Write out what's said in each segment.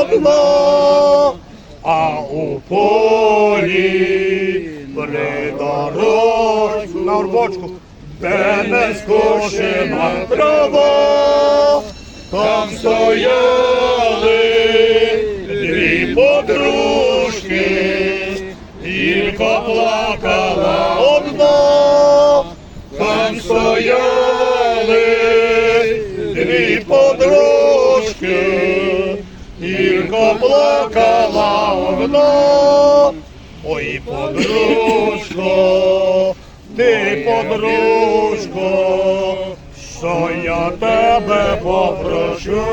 одна, а у полі придорожку на горбочку, де не скошена трава, там стояли дві подружки, тільки плакала одна, там стояли дві подружки, тільки плакала одна. Ой, подружко, ти подружко, що я тебе попрошу,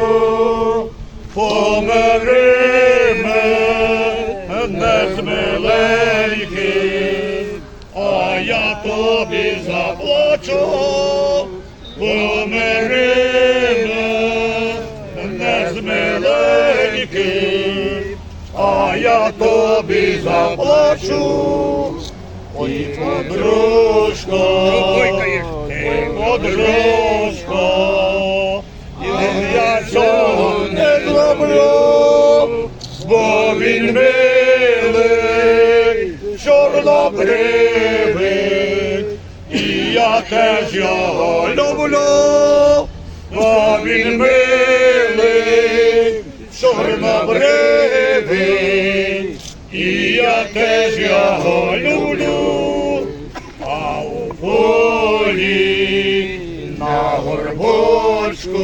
помири мене з миленьким, а я тобі заплачу, помири мене з а я тобі заплачу. Ой, подружко, ти подружко, я цього не зроблю, бо він милий, чорнобривий, і я теж його люблю, бо він милий, чорнобривий, і я теж його люблю, а у полі на горбочку,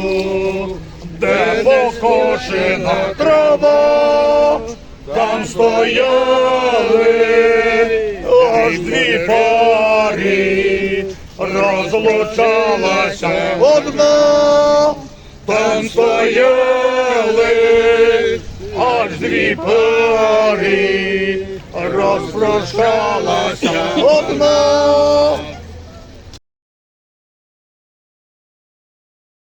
де покошена трава, там стояли аж дві пари, розлучалася одна, там стояли дві пари, розпрощалася. Одна,